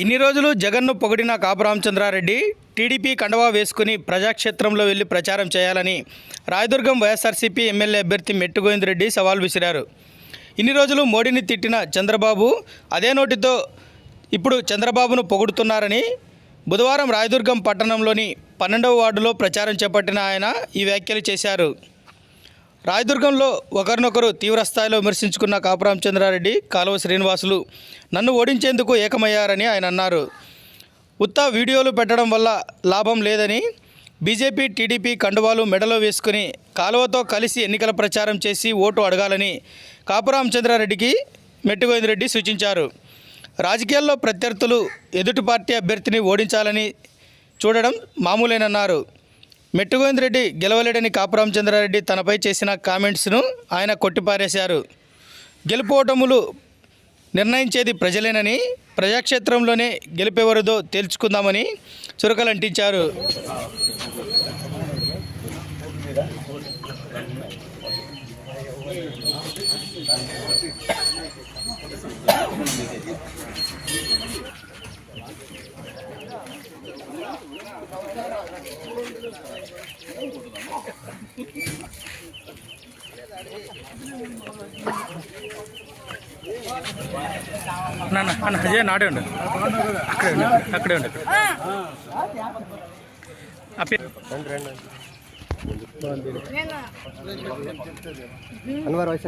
ఇన్ని రోజులు జగన్ను పొగిడిన కాపురామచంద్రారెడ్డి టీడీపీ కండవా వేసుకుని ప్రజాక్షేత్రంలో వెళ్ళి ప్రచారం చేయాలని రాయదుర్గం వైఎస్ఆర్సీపీ ఎమ్మెల్యే అభ్యర్థి మెట్టుగోవిందరెడ్డి సవాల్ విసిరారు. ఇన్ని రోజులు మోడీని తిట్టిన చంద్రబాబు అదే నోటితో ఇప్పుడు చంద్రబాబును పొగుడుతున్నారని బుధవారం రాయదుర్గం పట్టణంలోని పన్నెండవ వార్డులో ప్రచారం చేపట్టిన ఆయన ఈ వ్యాఖ్యలు చేశారు. రాయదుర్గంలో ఒకరినొకరు తీవ్రస్థాయిలో విమర్శించుకున్న కాపురాం చంద్రారెడ్డి కాలువ శ్రీనివాసులు నన్ను ఓడించేందుకు ఏకమయ్యారని ఆయన అన్నారు. ఉత్తా వీడియోలు పెట్టడం వల్ల లాభం లేదని బీజేపీ టీడీపీ కండువాలు మెడలో వేసుకుని కాలువతో కలిసి ఎన్నికల ప్రచారం చేసి ఓటు అడగాలని కాపురాం చంద్రారెడ్డికి మెట్టుగోవిందరెడ్డి సూచించారు. రాజకీయాల్లో ప్రత్యర్థులు ఎదుటి పార్టీ అభ్యర్థిని ఓడించాలని చూడడం మామూలేనన్నారు. మెట్టుగోవిందరెడ్డి గెలవలేడని కాపురాం చంద్రారెడ్డి తనపై చేసిన కామెంట్స్ను ఆయన కొట్టిపారేశారు. గెలుపోటములు నిర్ణయించేది ప్రజలేనని ప్రజాక్షేత్రంలోనే గెలిపేవరదో తేల్చుకుందామని చురకలంటించారు. నాన్న అన్న అజయ్ నాడే ఉండు అక్కడే ఉండు అక్కడే ఉండు ఆ పేరు అన్వర్ వైస్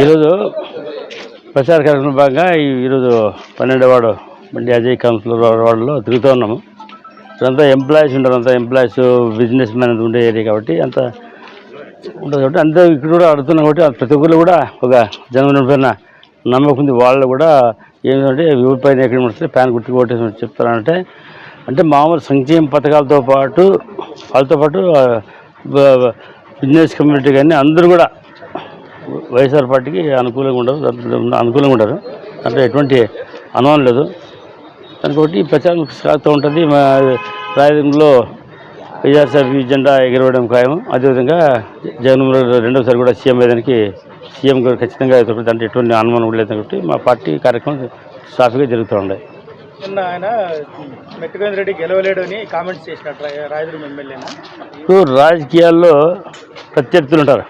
ఈరోజు ప్రచార కార్యక్రమం భాగంగా ఈరోజు పన్నెండవ వార్డు బండి అజయ్ కౌన్సిలర్ వార్డులో తిరుగుతూ ఉన్నాము. ఇదంతా ఎంప్లాయీస్ ఉంటారు అంతా ఎంప్లాయీస్ బిజినెస్ మ్యాన్ ఉండే ఏరియా కాబట్టి అంతా ఉంటుంది కాబట్టి అంతా ఇక్కడ కూడా అడుగుతున్నాం కాబట్టి ప్రతి ఒక్కరు కూడా ఒక జన్మదిన పైన నమ్మకం ఉంది. వాళ్ళు కూడా ఏంటంటే ఎవరి పైన ఎక్కడ ఉంటుంది ప్యాన్ గుర్తు కొట్టేసి చెప్తారంటే అంటే మామూలు సంక్షేమ పథకాలతో పాటు వాళ్ళతో పాటు బిజినెస్ కమ్యూనిటీ కానీ అందరూ కూడా వైఎస్ఆర్ పార్టీకి అనుకూలంగా ఉండరు అనుకూలంగా ఉంటారు అంటే ఎటువంటి అనుమానం లేదు. దానికి ఒకటి ప్రచారం సాగుతూ ఉంటుంది. మా రాయదుర్గంలో వైఎస్ఆర్ జెండా ఎగరవేయడం ఖాయం అదేవిధంగా జగన్మోహన్ రెండోసారి కూడా సీఎం అయ్యేదానికి సీఎం గారు ఖచ్చితంగా దాంట్లో ఎటువంటి అనుమానం కూడా లేదు కాబట్టి మా పార్టీ కార్యక్రమం సాఫీగా జరుగుతూ ఉన్నాయి నిన్న ఆయన మెట్టుగోవిందరెడ్డి గెలవలేడు అని కామెంట్స్ చేసినట్టు రాయదుర్గం ఎమ్మెల్యేనా? ఇప్పుడు రాజకీయాల్లో ప్రత్యర్థులు ఉంటారు.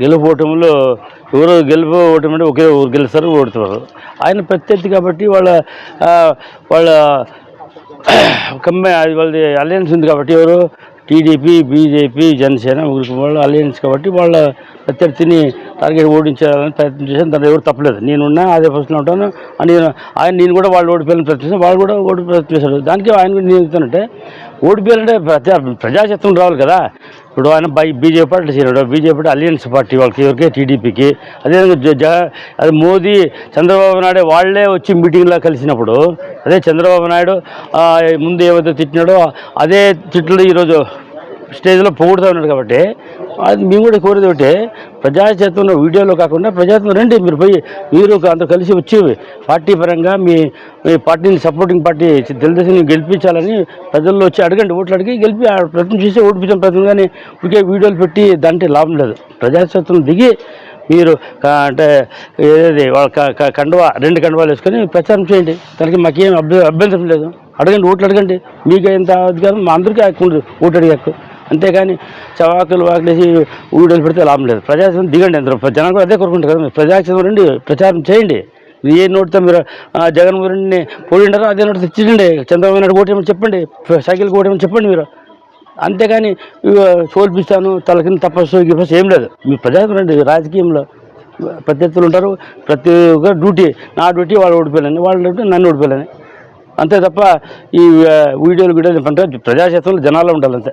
గెలుపు ఓటములు ఎవరు గెలుపు ఓటమి అంటే ఒకే ఊరు గెలుస్తారు ఓడుతారు ఆయన ప్రత్యర్థి కాబట్టి వాళ్ళ వాళ్ళ కమ్మే అది వాళ్ళది అలయన్స్ ఉంది కాబట్టి ఎవరు? టీడీపీ బీజేపీ జనసేన ఊరికి వాళ్ళ అలయన్స్ కాబట్టి వాళ్ళ ప్రత్యర్థిని టార్గెట్ ఓడించాలని ప్రయత్నం చేశాను దాంట్లో ఎవరు తప్పలేదు. నేనున్నా అదే పొజిషన్లో ఉంటాను. అని నేను ఆయన నేను కూడా వాళ్ళు ఓడిపోయాలని ప్రయత్నిస్తాను వాళ్ళు కూడా ఓడి ప్రయత్నం చేశారు. దానికి ఆయన కూడా నేను చెప్తానంటే ఓడిపోయాలంటే ప్రజా ప్రజాశత్వం రావాలి కదా. ఇప్పుడు ఆయన బై బీజేపీ పార్టీ చేరాడు బీజేపీ పార్టీ అలయన్స్ పార్టీ వాళ్ళకి ఎవరికి టీడీపీకి. అదేవిధంగా జ అది మోదీ చంద్రబాబు నాయుడు వాళ్ళే వచ్చి మీటింగ్లో కలిసినప్పుడు అదే చంద్రబాబు నాయుడు ముందు ఏవైతే తిట్టినాడో అదే తిట్లు ఈరోజు స్టేజ్లో పోగొడుతూ ఉన్నాడు కాబట్టి అది మేము కూడా కోరేది ఒకటి ప్రజాచేతంలో వీడియోలో కాకుండా ప్రజాతం రండి మీరు పోయి మీరు అంత కలిసి వచ్చి పార్టీ పరంగా మీ మీ పార్టీని సపోర్టింగ్ పార్టీ తెలుగుదేశం గెలిపించాలని ప్రజల్లో వచ్చి అడగండి ఓట్లు అడిగి గెలిపి ఆ ప్రయత్నం చేసి ఓడిపించిన ప్రయత్నం కానీ ఇంకే వీడియోలు పెట్టి దాంట్లో లాభం లేదు. ప్రజాచేతం దిగి మీరు అంటే ఏది వాళ్ళ కండువ రెండు కండువాలు వేసుకొని ప్రచారం చేయండి. దానికి మాకేం అభ్య అభ్యంతరం లేదు. అడగండి ఓట్లు అడగండి. మీకు ఎంత అధికారం మా అందరికీ హక్కు ఉంది అడిగే హక్కు. అంతేగాని చవాకులు వాకులేసి ఊడలు పెడితే లాభం లేదు. ప్రజాస్వామ్యం దిగండి అందరూ. జనాలు కూడా అదే కోరుకుంటారు కదా. మీరు ప్రజాస్వామ్యం రండి ప్రచారం చేయండి. ఏ నోటితో మీరు ఆ, జగన్మోహన్ రెడ్డిని పోయిండారో అదే నోటితో తెచ్చిండి చంద్రబాబు నాయుడు ఓటేమని చెప్పండి. సైకిల్కి ఓటేమని చెప్పండి మీరు. అంతేగాని సోల్పిస్తాను తల కింద తపస్సు గిపస్సు ఏం లేదు. మీ ప్రజాకులండి రాజకీయంలో ప్రత్యర్థులు ఉంటారు. ప్రతి ఒక్క డ్యూటీ నా డ్యూటీ వాళ్ళు ఓడిపోయాలని వాళ్ళ డ్యూటీ నన్ను ఓడిపోయాలని అంతే తప్ప ఈ వీడియోలు వీడియోలు పంట ప్రజాక్షేత్రంలో జనాల్లో ఉండాలంతే అంతే